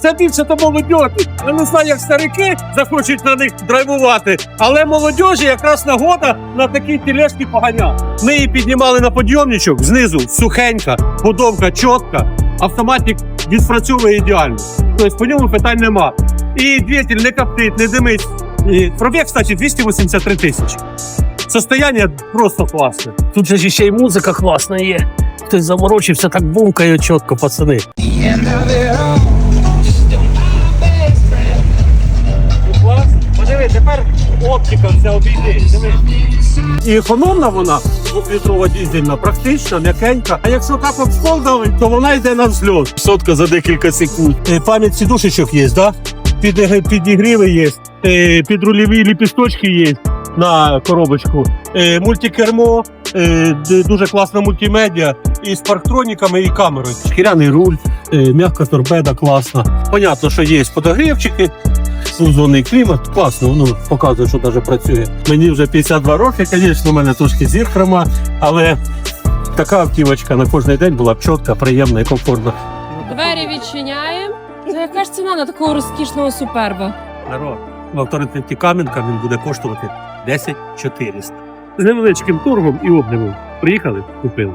Це більше то молодь. Я не знаю, як старики захочуть на них драйвувати, але молодежі якраз нагода на такі тележки поганяти. Ми її піднімали на підйомничок, знизу сухенька, подовка чітка, автоматик відпрацьовує ідеально. Тобто по ньому питань нема. І двигатель не коптить, не димить. Пробіг, кстати, 283 тисячі. Состояние просто класне. Тут же ще й музика класна є. Хтось заморочився, так бумкає чітко, пацани. Оптика вся обійде. Диви. І економна вона, двохлітрова дізельна, практична, м'якенька. А якщо так об то вона йде на взльот. Сотка за декілька секунд. Е, Пам'ять сідушечок є, да? Під, підігріви є, е, підрульові ліпісточки є на коробочку. Е, Мультикермо, е, дуже класна мультимедіа і з парктроніками, і камерою. Шкіряний руль, е, м'яка торпеда класна. Понятно, що є подогрівчики, Сузонний клімат, класно, воно показує, що навіть працює. Мені вже 52 роки, звісно, у мене трошки зір хрома, але така автівочка на кожен день була б чітка, приємна і комфортна. Двері відчиняємо. Це яка ж ціна на такого розкішного суперба? Народ, в авторитеті Кам'янка він буде коштувати 10 400. З невеличким торгом і обнімом. Приїхали, купили.